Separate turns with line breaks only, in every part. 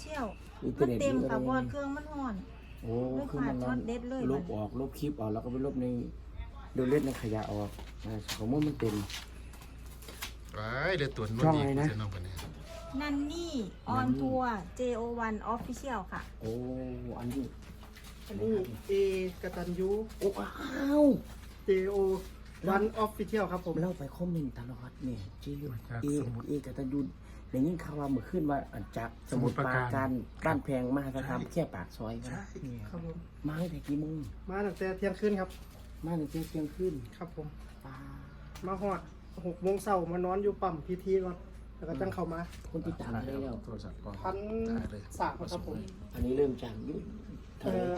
เชียล
อินเทอ
มั
ร์
น
เน็ต
เต็ม
นี่ก็
ค่ะ
ได้
บอดเครื่องมันห่อน
โอ้
ไม่
คือ
ขา
มั
ด
น
ช็อตเด็ดเลย
ลบออกลบคลิปออกแล้วก็ไปลบในดูเล่นในขยะออกอ่าสมมติมันเต็ม
ว้ายเดือดตัวนู้น
ช่อง
ดี
อะไรนะ
เสียน้องคนนี้
นันนี่ออนทัวร์ JO1 Official ค่ะ
โอ้อันนี้
อันนี้เอกตันยู
โอ้อ้าว
JO วันออฟฟิเชียลครับผม
เล่าไปคอมเมนต์ตลอดเนี่ยจีเอเอกตันยุนอย่างนี้ข่าวว่าเมื่อขึ้นว่าอันจากสมุทรปราการบ้านแพงมากนะครับแค่ปากซอยครับ
ครับผม
มาตั้งแต่กี่โมง
มาตั้งแต่เที่ยงคืนครับ
มาตั้งแต่เที่ยงคืน
ครับผม
ป้า
มาหอดหกโมงเช้ามานอนอยู่ปั๊มพีทีก่อนแล้วก็จังเข้ามา
คนที่ตามได้แล้ว
โทรศัพท์ก่อน
พัน
ได้เลย
สามครับผม
อันนี้เริ่มจากยุค
เออ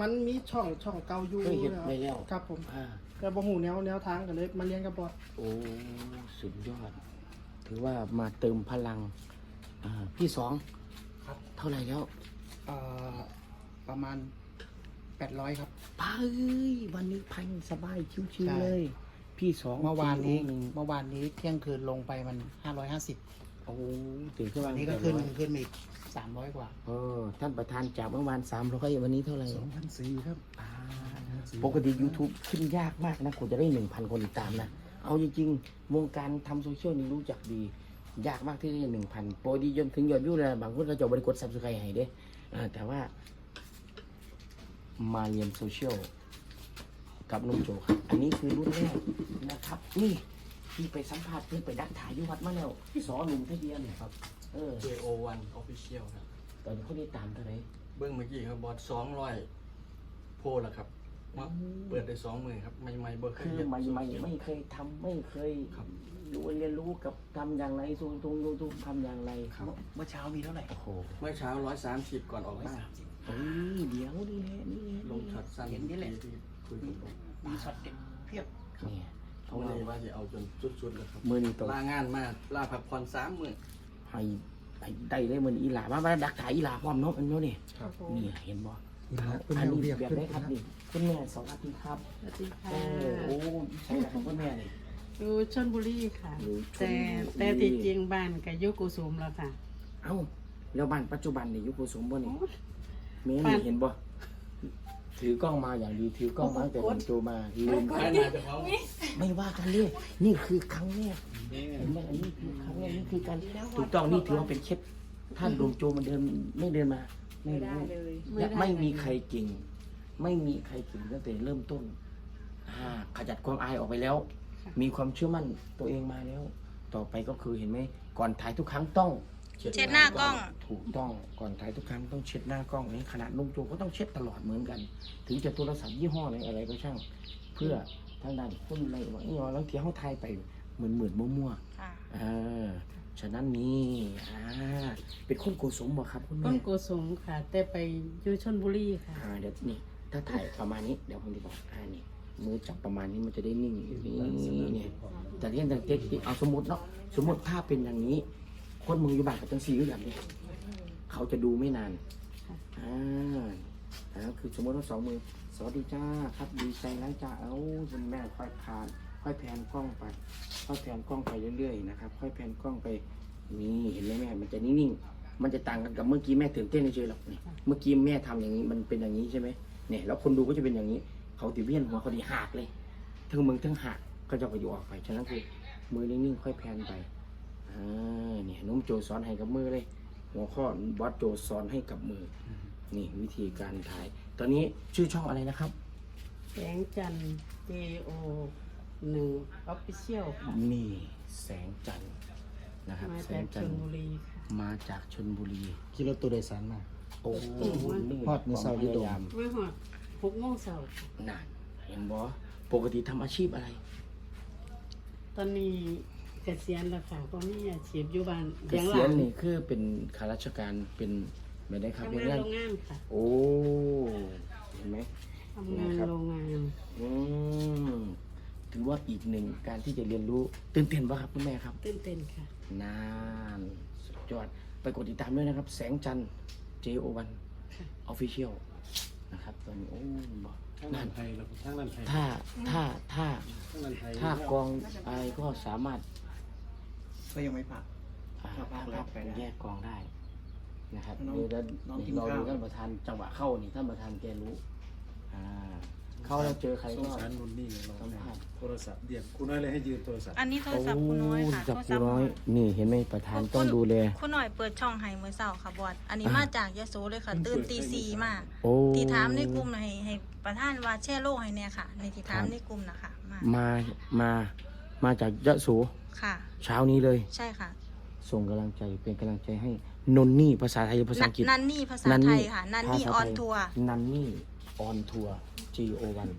มันมีช่องช่องเก่าอยู่
เคยเห็น
นะ
ไปแล้ว
ครับผม
อ่า
แต่บ่หูแนวแนวทางกันเลย มาเรียนกับบอส
โอ้สุดยอด ถือว่ามาเติมพลังอ่าพี่สองเท่าไหร่แล้ว
เอ่อประมาณแปดร้อยครับ
ป้าเอ้ยวันนี้พันสบายชิว
ใช่
ๆเลย พี่สอง
เมื่อวานนี้
หนึ่ง
เมื่อวานนี้เที่ยงคืนลงไปมันห้าร้อยห้าสิบ
โอ้ตื่นขึ้นมา
วันนี้ก็ขึ้นขึ้นมาอีกสามร้อยกว่า
เออท่านประธานจากเมื่อวานสามร้อยวันนี้เท่าไหร่
สองพันสี่ครับ
อ่า ปกติ YouTube ขึ้นยากมากนะคนจะได้หนึ่งพันคนติดตามนะ เอาจริงๆวงการทำโซเชียลนี่รู้จักดี ยากมากที่ได้หนึ่งพันโปรดีจนถึงยอดวิวเลยบางคนเขาจะบริกดซับสไครต์ให้เด้อ่าแต่ว่า มาเรียนโซเชียลกับนุ่มโจครับ อันนี้คือรุ่นแรกนะครับ นี่ที่ไปสัมภาษณ์เพื่อนไปดักถ่ายอยุวัดมาแล้วพี่สอหนุ่มทะเบียนครับ เออ
JO1 Official ครับ
ตอนนี้เขาได้ตามเท่าไหร่
เบื้องเมื่อกี้ครับบอสสองร้อยโพลแล้วครับ มาเปิดได้สองหมื่นครับไม่ไม่เบอร์เคย
คือ
เห็น
ใหม่
โซ
ใหม่
เชียล
ไม่เคยทำไม่เคย
ครับ
รู้เรียนรู้กับทำอย่างไรสูงตรงยูทูบทำอย่างไร
ครับ
เมื่อเช้ามีเท่าไหร่
โอ้โห
เมื่อเช้าร้อยสามสิบก่อนออกบ้าน
เฮ้ยเดี๋ยวนี่แหละนี่แหละ
ลงช็อตสั้น
เห็นนี่แหละ
ที่คุยกับผม
มีช็อตเด็ดเพียบ
เนี่ยเพ
เขา
ราะว่า
เลยว่าจะเอาจนสุดๆเลยครับ
มือนี่ตรง
ลางานมาลาพักผ่อนสามหมื่น
ให้ให้ได้เลยมือนี้อีหลามามาดักถ่ายอีหลาพร้อมเนาะอันเนาะนี่
ครับผม
นี่เห็นบ่
คุณ
อัน
แม่
นี้
เรียก
แบบ
ขึ้น
ได้ครับนี่คุณแม่สวัสดีครับ
สวัสดีค่ะ
เออโอ้ใช่แล้วครับคุณแม่นี่
อยู่ชลบุรีค่ะ
อยู่ชลบุรี
แต่แต่ที่จริงบ้านก็อยุกุสุมแล้วค่ะ
เอ้าแล้วบ้านปัจจุบันนี่อยู่กุสุมบ่นี่
โอ้
แม่
บ้า
นี่
น
เห็นบ่ถือกล้องมาอย่างดีถือกล้องมาตั้งแต่ผมโตมาลืม
ไม่น่าจะเขา
ไม่ว่ากันเลยนี่คือครั้งแรกเห็นไหมอันนี้คือครั้งแรกนี่คือการถูกต้องนี่ถือว่าเป็นเคล็ดท่านหลวงโจมันเดินไม่เดินมา ไม่รู้และไม่มีใครเก่ง ไม่มีใครเก่งตั้งแต่เริ่มต้นอ่าขจัดความอายออกไปแล้วมีความเชื่อมั่นตัวเองมาแล้ว ต่อไปก็คือเห็นไหมก่อนถ่ายทุกครั้งต้อง
เช็ดหน้ากล้อง
ถูกต้องก่อนถ่ายทุกครั้งต้องเช็ดหน้ากล้องนี่ขนาดนุ่งโจก็ต้องเช็ดตลอดเหมือนกัน ถึงจะโทรศัพท์ยี่ห้อไหนอะไรก็ช่าง เพื่อทางด้านคนอะไรว่าอีหยอแล้วเที่ยวเขาไทยไปเหมือนเหมือนมั่ว
ค่ะ
ๆอ่า ฉะนั้นนี่อ่าเป็นคนโกสมบ่ครับคุณ
ต้
แม่
นกุสุมค่ะ แต่ไปอยู่ชลบุรีค่ะ
อ่าเดี๋ยวนี่ถ้าถ่ายประมาณนี้เดี๋ยวผมจะบอกอ่านี่มือจับประมาณนี้มันจะได้นิ่งนี่เนี่ยแต่เรียนแต่เด็กเอาสมมติเนาะสมมติถ้าเป็นอย่างนี้ คนมืออยู่บ้านกับจังสีอย่างนี้เขาจะดูไม่นานอ่าอ่าคือสมมติว่าสองมือสวัสดีจ้าครับดีใจแล้วจ้าเอ้าคุณแม่ค่อยผ่าน ค่อยแพนกล้องไปค่อยแพนกล้องไปเรื่อยๆนะครับ ค่อยแพนกล้องไปนี่เห็นไหมแม่มันจะนิ่งๆมันจะต่างกันกับเมื่อกี้แม่ตื่นเต้นเฉยๆหรอกนี่เมื่อกี้แม่ทำอย่างนี้มันเป็นอย่างนี้ใช่ไหมเนี่ยแล้วคนดูก็จะเป็นอย่างนี้ เขาติเวียนหัวเขาดีหักเลยทั้งมึงทั้งหักก็จะไปอยู่ออกไปฉะนั้นคือมือนิ่งๆค่อยแพนไปอ่าเนี่ยนุ่มโจสอนให้กับมือเลย หัวข้อบอสโจสอนให้กับมือ นี่วิธีการถ่าย ตอนนี้ชื่อช่องอะไรนะครับ
แสงจันทร์ JO หนึ่ง Official ค่ะ
นี่แสงจันทร์นะครับ
มา
แส
จาก
ง
ช
จัน
ล
ทร์
บุรีค่ะ
มาจากชนบุรี
ขี่รถตู้โดยสารมา
โอ้โหนี่
ฮอดมื้อเช้าอยู่
คว
ตรง
พยายาม
ไม่หอดหกโมงเช้าค่ะ
นานเห็นบ่ปกติทำอาชีพอะไร
ตอนนี้เกษียณแล้วค่ะก็มีอาชีพอยู่บ้าน
เก
เลี้ยงห
ษีย
ลา
ณ
น
นี่คือเป็นข้าราชการเป็นไม่ได้ครับ
ทำ
เป็น
งาน
งาน
โรงงานค่ะ
โอ้เห็นไหม
ทำงานโรงงาน
อืม ถือว่าอีกหนึ่งการที่จะเรียนรู้ตื่นเต้นป่ะครับคุณแม่ครับ
ตื่นเต้นค่ะ
นานสุดยอดไปกดติดตามด้วยนะครับ แสงจันทร์ JO1
ค่ะ
Official นะครับตอนนี้โอ้บอก
ทั้ง
นั่
นั้นนไทยแล้วทั้งนั้นไทย
ถ้าถ้าถ้า
ทั้งนั้นไทย
ถ้ากองอะไรก็สามารถ
ก็ยังไม่ผ่าน
อ่า
ถ้าภาครัฐไปได้
แยกกองได้นะครับ
น้อง
เดี๋ยวจะ
น้องกิน
รอดู
ข้าว
ท่านประธานจังหวะเข้านี่ท่านประธานแกรู้อ่า เข้าแล้วเจอใคร
ส
ก็
งสารนุ่นนี่เรา
สัมภาษณ์
โทรศัพท์เดียกคุณน้อยเลยให้ยืมโทรศัพท์
อันนี้โทรศัพท์คุณน้อยค่ะ
จับ
โทร
กู
ศัพท์
น้อย นี่เห็นไหมประธานต้องดูแล
คุณหน่อยเปิดช่องให้เมื่อเช้าค่ะบอดอันนี้
อะ
มาจากยะโสเลยค่ะ ตื่นตีสี่มา
โอ้
ที่ถามในกลุ่มน่ะให้ให้ประธานว่าแช่โลกให้เนี่ยค่ะ ในที่ถามในกลุ่มนะคะมา
มา มา มาจากยะโส
ค่ะ
เช้านี้เลย
ใช่ค่ะ
ส่งกำลังใจเป็นกำลังใจให้นนนี่ภาษาไทยหรือภาษาอังกฤษ
นันนี่ภาษาไทยค่ะ นันนี่ออนทัวร์
นันนี่ ออนทัวร์ GO1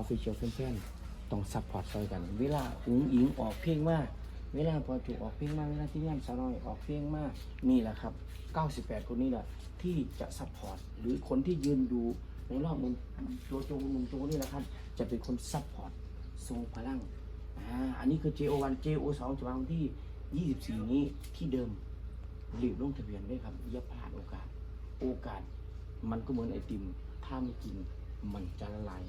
Official เพื่อนๆต้องซัพพอร์ตซอยกัน เวลาอุ๋งอิงออกเพลงมาก เวลาพอถูกออกเพลงมาก เวลาที่งานสาวน้อยออกเพลงมากนี่แหละครับ 98 คนนี้แหละที่จะซัพพอร์ตหรือคนที่ยืนดูในรอบมุมตัวโจมุมโจนี่แหละครับ จะเป็นคนซัพพอร์ตทรงพลังอ่าอันนี้คือ JO1 JO2 จะวางวันที่ 24 นี้ที่เดิมรีบลงทะเบียนด้วยครับอย่าพลาดโอกาส โอกาสมันก็เหมือนไอติม ถ้าไม่กินมันจะละลาย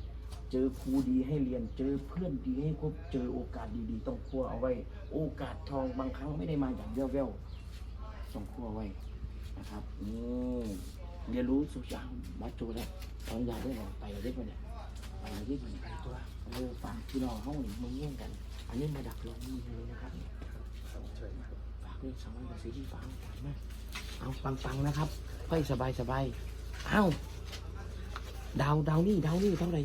เจอครูดีให้เรียน เจอเพื่อนดีให้คบ เจอโอกาสดีๆ ต้องคว้าเอาไว้ โอกาสทองบางครั้งไม่ได้มาอย่างแว่วๆต้องคว้าไว้นะครับนี่เรียนรู้สุดยางมาจูแล้วตอนยาได้หรอไปได้ปะเนี่ยไปได้ปะเนี่ยไปตัวเออฝากพี่น้องห้องหนึ่งมึงเงี้ยงกัน อันนี้มาดักรอมือเลยนะครับเนี่ยฝากด้วยสองร้อยกว่าซีรีส์ฟังฝันมากเอาปังๆนะครับค่อยสบายสบายๆเอ้า ดาวดาวนี่ดาวนี่เท่าไหร่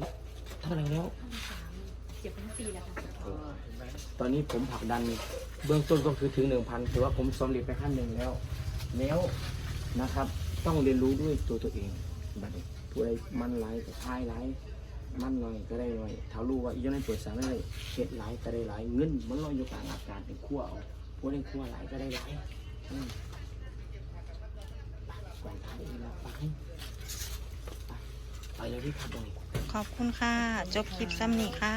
เท่าไหร่แล้ว
เจ็บทั้งปีแล้วค่ะ
ตอนนี้ผมผลักดันเบื้องต้นก็คือถึงหนึ่งพันถือว่าผมสำเร็จไปขั้นหนึ่งแล้ว แล้วนะครับ ต้องเรียนรู้ด้วยตัวตัวเองบัดนี้ผู้ใดมันไหลก็พายไหลมันหน่อยก็ได้หน่อยถ้ารู้ว่าอีกอย่างนั้นเปิดสารได้เห็ดไหลก็ได้ไหลเงินมันลอยอยู่กลางอากาศเป็นขั้วเอาผู้ใดขั้วไหลก็ได้ไหลไปกวางไทยนะไปไป ไปแล้วที่ครับตรงนี้
ขอบคุณค่ะ จบคลิปซ้ำนี่ค่ะ